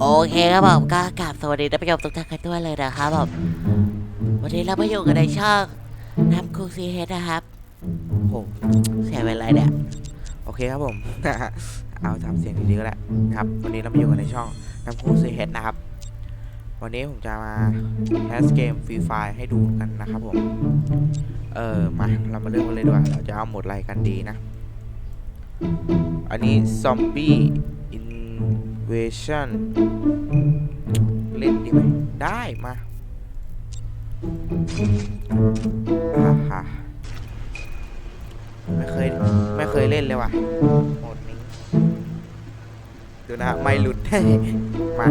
โอเคครับผมก็กราบสวัสดีท่านผู้ชมทุกท่านกันด้วยเลยนะครับผมวันนี้เรามาอยู่กันในช่องน้ำคุกซีเฮดนะครับโอ้เสียเวลาเนี่ยโอเคครับผม เอาทำเสียงดีๆก็ได้นะครับ วันนี้เรามาอยู่กันในช่องน้ำคูซีเฮดนะครับ วันนี้ผมจะมาแคสเกมฟรีไฟให้ดูกันนะครับผมเออมาเรามาเริ่มกันเลยดีกว่าเราจะเอาหมดอะไรกันดีนะอันนี้ซอมบี้ อินเวชั่นเล่นดีไหม ได้มาฮ่าฮ่าไม่เคย ไม่เคยเล่นเลยว่ะโหมดนี้ ดูนะฮะไม่หลุด มา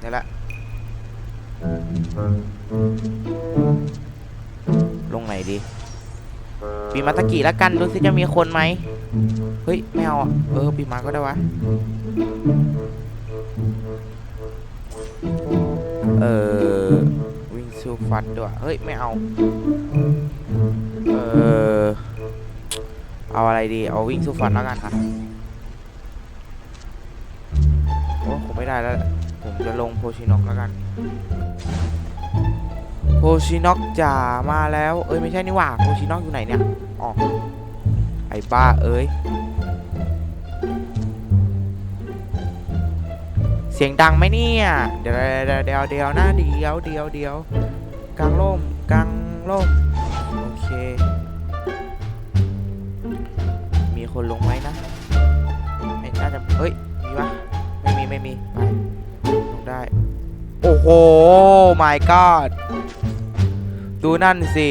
เดี๋ยละ ลงไหนดี ปีมาตะกี้แล้วกัน ดูสิจะมีคนไหมเฮ้ยไม่เอาอะเออปีมาก็ได้วะ เออวิ่งซูฟันด้วยเฮ้ยไม่เอา เออเอาอะไรดี เอาวิ่งสู้ฟันแล้วกันครับโอ้ผมไม่ได้แล้ว ผมจะลงโพชินอกแล้วกัน ชินอกจ๋ามาแล้ว เอ้ยไม่ใช่นี่หว่าโพชินอกอยู่ไหนเนี่ยอ๋อไอ้บ้าเอ้ย เสียงดังไหมเนี่ย เดี๋ยวเดี๋ยวเดี๋ยวเดี๋ยวนะเดี๋ยวเดี๋ยวเดี๋ยวกลางร่มกลางร่มโอเค มีคนลงไหมนะไม่น่าจะเฮ้ยมีปะไม่มีไม่มีไปลงได้ โอ้โห my god ดูนั่นสิ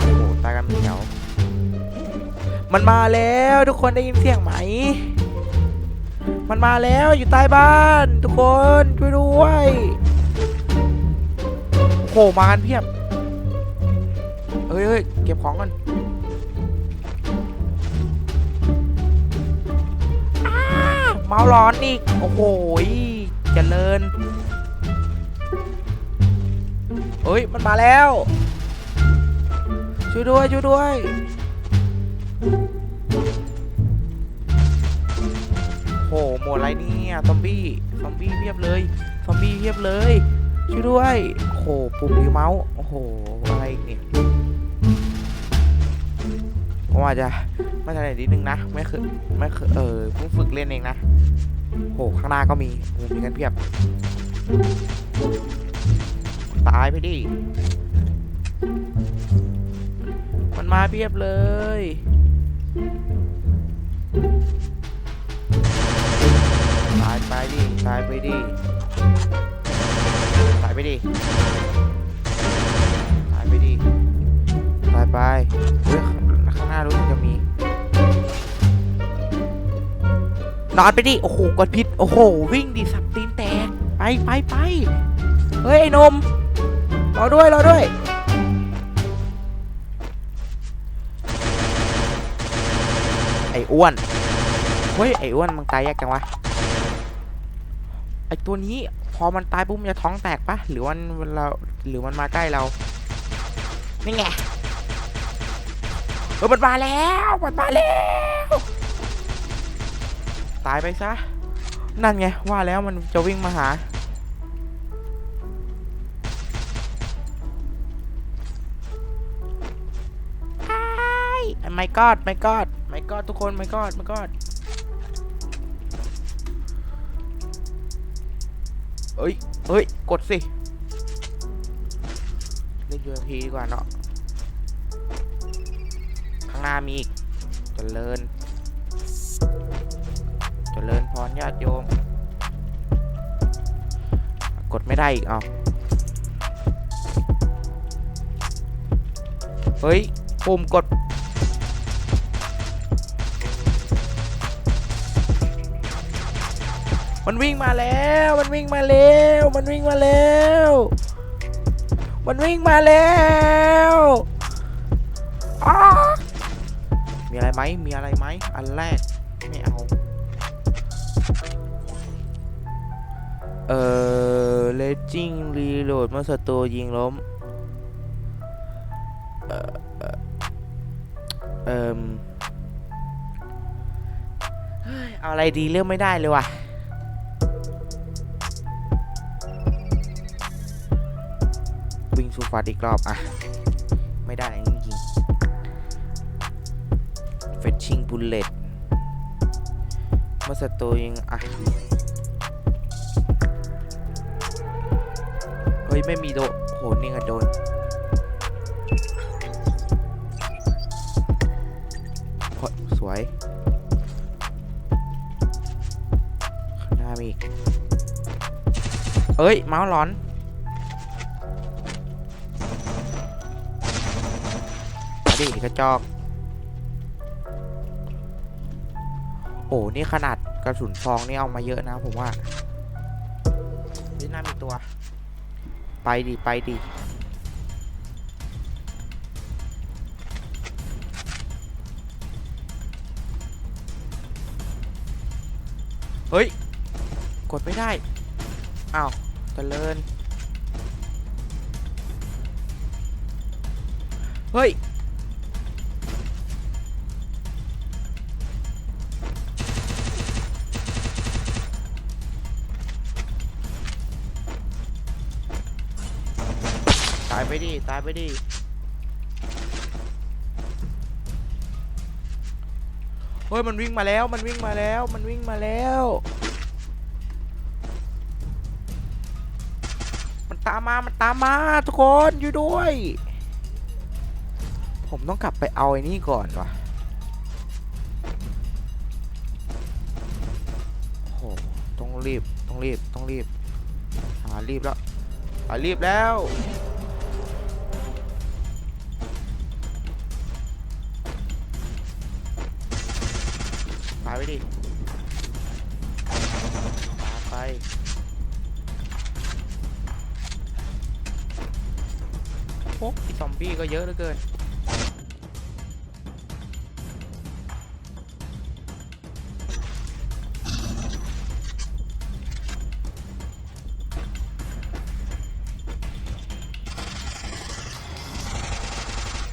โอ้โหตายกันเป็นแถวมันมาแล้วทุกคนได้ยินเสียงไหม มันมาแล้วอยู่ใต้บ้าน ทุกคนช่วยด้วยโอ้โหมากันเพียบเฮ้ยเฮ้ยเก็บของก่อนอ้าเมาร้อนอีก โอ้โหย เจริญเฮ้ย มันมาแล้ว ช่วยด้วย ช่วยด้วยโอ้โหหมดอะไรเนี่ยซอมบี้ ซอมบี้เพียบเลย ซอมบี้เพียบเลย ช่วยด้วย โห ปุ่มรีเมาส์โอ้โห อะไรอีกเนี่ยผมอาจจะไม่ทันนิดนึงนะ ไม่เคยไม่เคยเออเพิ่งฝึกเล่นเองนะ โหข้างหน้าก็มีมีกันเพียบ ตายไปดิ มันมาเพียบเลยตายไปดิตายไปดิตายไปดิตายไปดิตายไปเฮ้ยข้างหน้ารู้สึกจะมี นอนไปดิ โอ้โหกดผิดโอ้โห วิ่งดิสับตีนแตก ไปไปไปเฮ้ยไอ้นมรอด้วยรอด้วย ไอ้อ้วน เฮ้ย ไอ้อ้วนมึงตายยากจังวะ ไอ้ตัวนี้พอมันตายปุ๊บมันจะท้องแตกปะหรือว่ามันเราหรือมันมาใกล้เรา นี่ไงเออมันมาแล้ว มันมาแล้ว ตายไปซะ นั่นไง ว่าแล้วมันจะวิ่งมาหาไอ้ไม่กอดไม่กอดไม่กอดทุกคนไม่กอดไม่กอดเอ้ยเอ้ย กดสิเล่น UMP ดีกว่าเนาะข้างหน้ามีอีกเจริญ เจริญพรญาติโยม กดไม่ได้อีกเอาเฮ้ย ปุ่มกด มันวิ่งมาแล้ว มันวิ่งมาแล้ว มันวิ่งมาแล้ว มันวิ่งมาแล้วมีอะไรไหมมีอะไรไหมอันแรก เอ่อเลจิ้งรีโหลดเมื่อศัตรูยิงล้ม เอ่อเอ่อเอ่มเอาอะไรดีเลือกไม่ได้เลยว่ะ วิ่งสูฟัดอีกรอบ อะ ไม่ได้จริงๆ fetching bullet เมื่อศัตรูยิงอะ ยไม่มีโดโหนี่ไงโดนโอ้ยสวยข้างหน้ามีอีกเอ้ย เมาส์ร้อน ดิกระจอก โอ้ นี่ขนาดกระสุนฟองนี่เอามาเยอะนะผมว่านี่น่ามีตัว ไปดิ ไปดิ เฮ้ย กดไม่ได้ อ้าวตะเลิน เฮ้ย ตายไปดิเฮ้ยมันวิ่งมาแล้วมันวิ่งมาแล้วมันวิ่งมาแล้ว มันตามมา มันตามมาทุกคนอยู่ด้วย ผมต้องกลับไปเอาไอ้นี่ก่อนวะโอ้โหต้องรีบต้องรีบต้องรีบอ่ารีบแล้วอ่ารีบแล้ว ดิตามไปโอ้ยซอมบี้ก็เยอะเหลือเกิน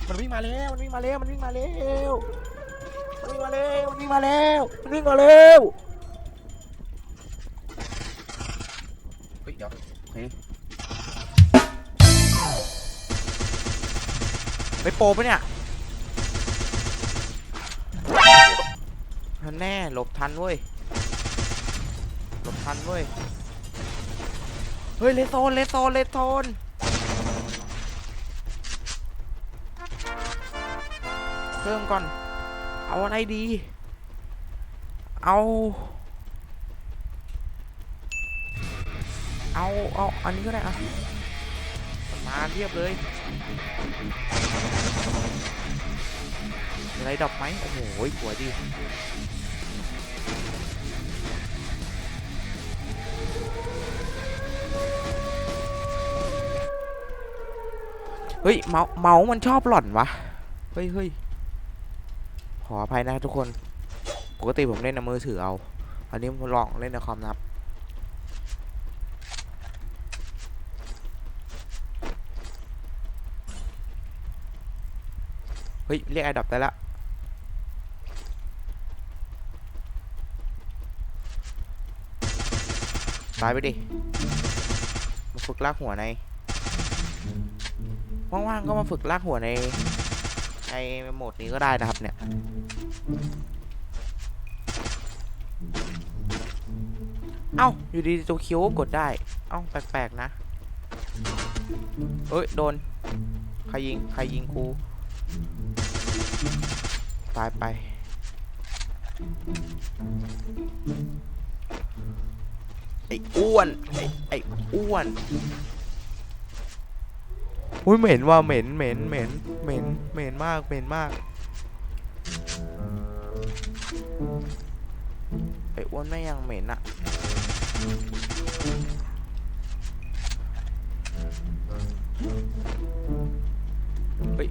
มันวิ่งมาแล้ว มันวิ่งมาแล้ว มันวิ่งมาแล้ว มันวิ่งมาแล้วมันวิ่งมาแล้วเฮ้ยเดี๋ยวโอเคไปโปปะเนี่ยทันแน่หลบทันเว้ยหลบทันเว้ยเฮ้ยเลโซนเลโซนเลโซนเพิ่มก่อน เอาอะไรดี เอา เอา เอา อันนี้ก็ได้อะมาเรียบเลยอะไรดรอปไหมโอ้โหสวยดีเฮ้ย เมาส์เมาส์มันชอบหล่อนวะ เฮ้ยเฮ้ยขออภัยนะทุกคน ปกติผมเล่นในมือถือเอา อันนี้ลองเล่นในคอมนะครับเฮ้ย เรียกไอดับได้ละตายไปดิ มาฝึกลากหัวใน ว่างๆก็มาฝึกลากหัวใน ในโหมดนี้ก็ได้นะครับเนี่ย เอ้า อยู่ดีๆตัวคิวก็กดได้ เอ้า แปลกๆ นะ เอ้ย โดน ใครยิง ใครยิงกู ตายไป ไอ้อ้วน ไอ้ไอ้อ้วน อุ้ยเหม็นว่าเหม็น เหม็น เหม็น เหม็น เหม็นมาก เหม็นมากไอ้วนไม่ยังเหม็นอะเฮ้ย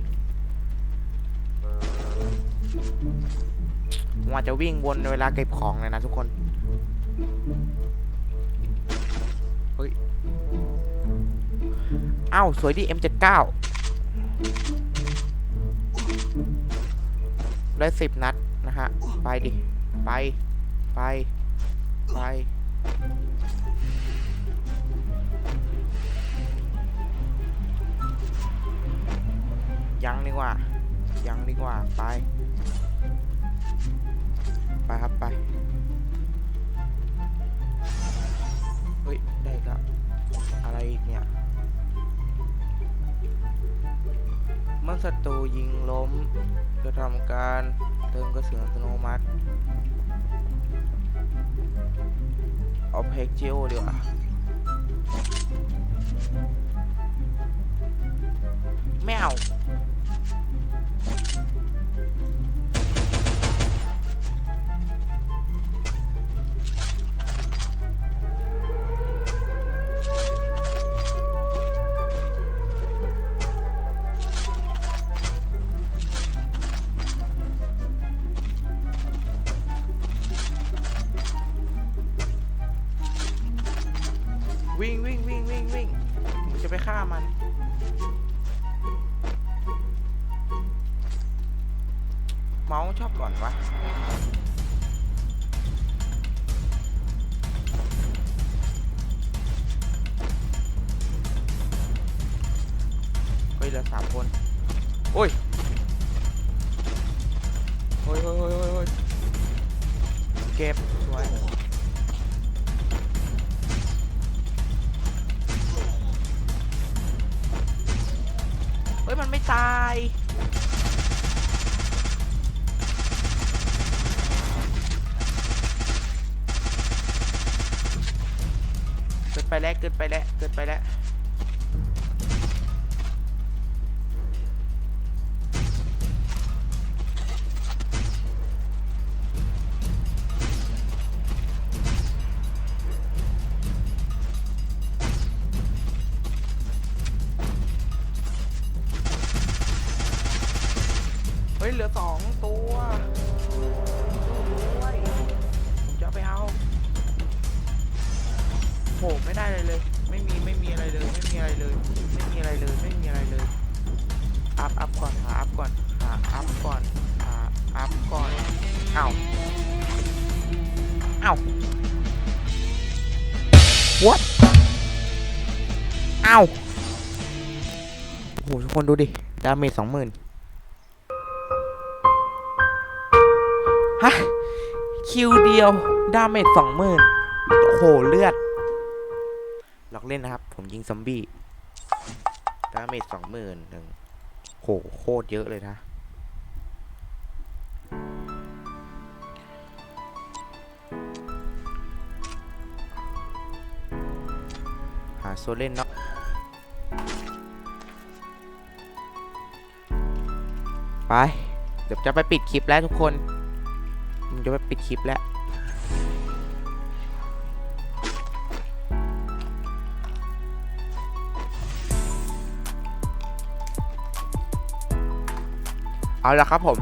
ว่าจะวิ่งวนเวลาเก็บของเลยนะทุกคน เฮ้ย อ้าว สวยดี M79 ได้สิบนัดนะฮะ ไปดิ ไป ไป ไป ยังดีกว่า ยังดีกว่า ไป ไปครับไป เฮ้ย ได้แล้วอะไรอีกเนี่ย เมื่อศัตรูยิงล้มจะทำการเติมกระสุนอัตโนมัติ เอาเพกจิโอดีกว่าไม่เอา วิ่งวิ่งวิ่งวิ่งวิ่งผมจะไปฆ่ามัน เมาส์ชอบก่อนวะเฮ้ยเหลือสามคน โอ้ยโอ้ยโอ้ยโอ้ยโอ้ยโอ้ยเก็บสวย ตาย เกิดไปแล้ว เกิดไปแล้ว เกิดไปแล้ว เหลือสองตัวโอ้ยผมจะไปเอาโหไม่ได้เลยเลย ไม่มีไม่มีอะไรเลย ไม่มีอะไรเลย ไม่มีอะไรเลย ไม่มีอะไรเลย อัพอัพก่อนหาอัพก่อนหาอัพก่อนหาอัพก่อนเอ้าเอ้า what เอ้าโหทุกคนดูดิ ดาเมจสองหมื่น คิวเดียว ดาเมจสองหมื่นโอ้โห เลือด หลอกเล่นนะครับ ผมยิงซอมบี้ ดาเมจสองหมื่นหนึ่งโห โคตรเยอะเลยนะ หาโซเล่นเนาะไป เดี๋ยวจะไปปิดคลิปแล้วทุกคน ผมจะไปปิดคลิปแล้วเอาละครับผม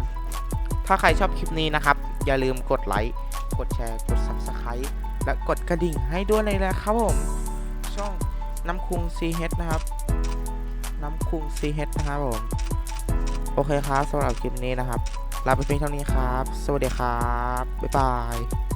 ถ้าใครชอบคลิปนี้นะครับ อย่าลืมกดไลค์ กดแชร์ กด Subscribe และกดกระดิ่งให้ด้วยเลยนะครับผม ช่องน้ำคุง CH นะครับ น้ำคุง CH นะครับผม โอเคครับสำหรับคลิปนี้นะครับ ลาไปเพียงเท่านี้ครับ สวัสดีครับ บ๊ายบาย